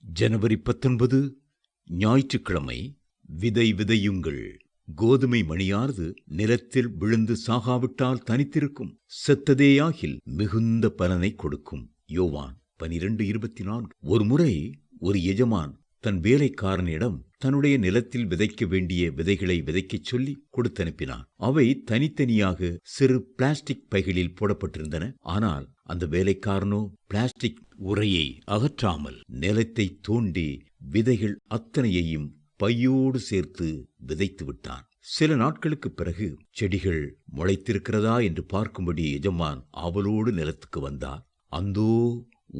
ஜனவரி பத்தொன்பது ஞாயிற்றுக்கிழமை விதை விதையுங்கள். கோதுமை மணியானது நிலத்தில் விழுந்து சாகாவிட்டால் தனித்திருக்கும். செத்ததேயாகில் மிகுந்த பலனை கொடுக்கும். யோவான் பனிரெண்டு இருபத்தி நான்கு. ஒரு முறை ஒரு எஜமான் தன் வேலைக்காரனிடம் தன்னுடைய நிலத்தில் விதைக்க வேண்டிய விதைகளை விதைக்கச் சொல்லி கொடுத்தனுப்பினான் அவை தனித்தனியாக சிறு பிளாஸ்டிக் பைகளில் போடப்பட்டிருந்தன. ஆனால் அந்த வேலைக்காரனோ பிளாஸ்டிக் உரையை அகற்றாமல் நிலத்தை தோண்டி விதைகள் அத்தனையையும் பையோடு சேர்த்து விதைத்து விட்டான். சில நாட்களுக்கு பிறகு செடிகள் முளைத்திருக்கிறதா என்று பார்க்கும்படி எஜமான் அவளோடு நிலத்துக்கு வந்தார். அந்தோ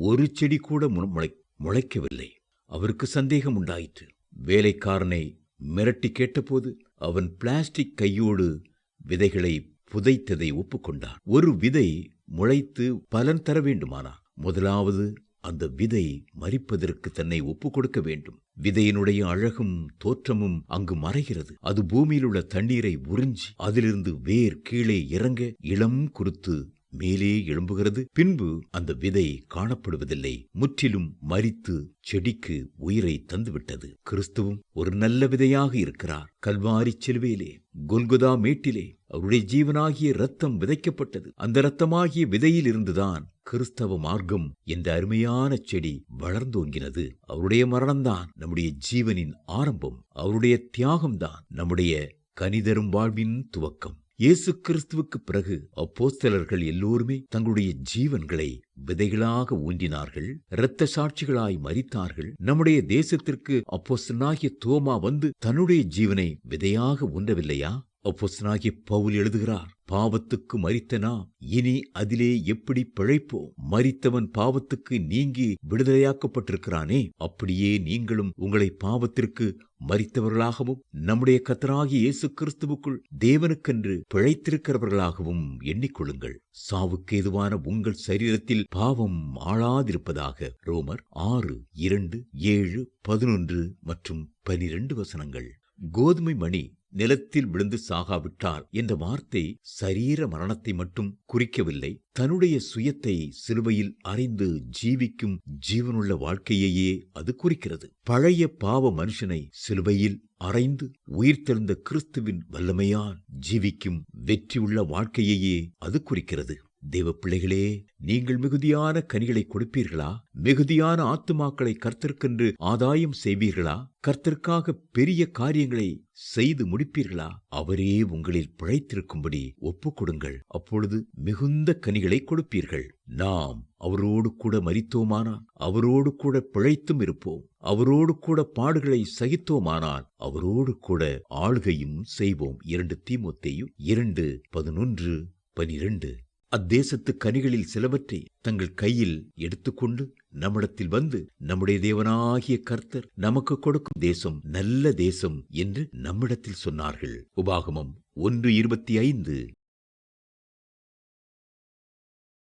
ஒரு செடி கூட முளை முளைக்கவில்லை. அவருக்கு சந்தேகம் உண்டாயிற்று வேலைக்காரனை மிரட்டி கேட்டபோது அவன் பிளாஸ்டிக் கையோடு விதைகளை புதைத்ததை ஒப்புக்கொண்டான். ஒரு விதை முளைத்து பலன் தர வேண்டுமானா? முதலாவது அந்த விதை மறிப்பதற்கு தன்னை ஒப்புக் கொடுக்க வேண்டும். விதையினுடைய அழகும் தோற்றமும் அங்கு மறைகிறது. அது பூமியில் உள்ள தண்ணீரை உறிஞ்சி அதிலிருந்து வேர் கீழே இறங்க இளம் குருத்து மேலே எழும்புகிறது. பின்பு அந்த விதை காணப்படுவதில்லை. முற்றிலும் மரித்து செடிக்கு உயிரை தந்துவிட்டது. கிறிஸ்துவும் ஒரு நல்ல விதையாக இருக்கிறார். கல்வாரி செல்வேலே கொல்குதா மேட்டிலே அவருடைய ஜீவனாகிய இரத்தம் விதைக்கப்பட்டது. அந்த இரத்தமாகிய விதையில் இருந்துதான் கிறிஸ்தவ மார்க்கம் என்ற அருமையான செடி வளர்ந்தோங்கினது. அவருடைய மரணம்தான் நம்முடைய ஜீவனின் ஆரம்பம். அவருடைய தியாகம்தான் நம்முடைய கனிதரும் வாழ்வின் துவக்கம். இயேசு கிறிஸ்துவுக்கு பிறகு அப்போஸ்தலர்கள் எல்லோருமே தங்களுடைய ஜீவன்களை விதைகளாக ஊன்றினார்கள் இரத்த சாட்சிகளாய் மரித்தார்கள். நம்முடைய தேசத்திற்கு அப்போஸ்தனாகிய தோமா வந்து தன்னுடைய ஜீவனை விதையாக ஊன்றவில்லையா? அப்போஸ்தனாகிய பவுல் எழுதுகிறார் பாவத்துக்கு மறித்த நாம் இனி அதிலே எப்படி பிழைப்போம்? மரித்தவன் பாவத்துக்கு நீங்கி விடுதலையாக்கப்பட்டிருக்கிறானே அப்படியே நீங்களும் உங்களை பாவத்திற்கு மரித்தவர்களாகவும் நம்முடைய கத்தராகி இயேசு கிறிஸ்துவுக்குள் தேவனுக்கென்று பிழைத்திருக்கிறவர்களாகவும் எண்ணிக்கொள்ளுங்கள். சாவுக்கு எதுவான உங்கள் சரீரத்தில் பாவம் ஆளாதிருப்பதாக ரோமர் ஆறு இரண்டு ஏழு பதினொன்று மற்றும் பனிரெண்டு வசனங்கள். கோதுமை மணி நிலத்தில் விழுந்து சாகாவிட்டால் என்ற வார்த்தை சரீர மரணத்தை மட்டும் குறிக்கவில்லை தன்னுடைய சுயத்தை சிலுவையில் அறைந்து ஜீவிக்கும் ஜீவனுள்ள வாழ்க்கையையே அது குறிக்கிறது. பழைய பாவ மனுஷனை சிலுவையில் அறைந்து உயிர்த்தெழுந்த கிறிஸ்துவின் வல்லமையால் ஜீவிக்கும் வெற்றியுள்ள வாழ்க்கையையே அது குறிக்கிறது. தேவ பிள்ளைகளே நீங்கள் மிகுதியான கனிகளை கொடுப்பீர்களா? மிகுதியான ஆத்துமாக்களை கர்த்தற்கென்று ஆதாயம் செய்வீர்களா? கர்த்தற்காக பெரிய காரியங்களை செய்து முடிப்பீர்களா? அவரே உங்களில் பிழைத்திருக்கும்படி ஒப்புக்கொடுங்கள். அப்பொழுது மிகுந்த கனிகளை கொடுப்பீர்கள். நாம் அவரோடு கூட மரித்தோமானால் அவரோடு கூட பிழைத்தும் இருப்போம். அவரோடு கூட பாடுகளை சகித்தோமானால் அவரோடு கூட ஆளுகையும் செய்வோம். இரண்டு தீமோத்தேயும் இரண்டு பதினொன்று பனிரெண்டு. அத்தேசத்து கனிகளில் சிலவற்றை தங்கள் கையில் எடுத்துக்கொண்டு நம்மிடத்தில் வந்து நம்முடைய தேவனாகிய கர்த்தர் நமக்கு கொடுக்கும் தேசம் நல்ல தேசம் என்று நம்மிடத்தில் சொன்னார்கள். உபாகமம் ஒன்று இருபத்தி ஐந்து.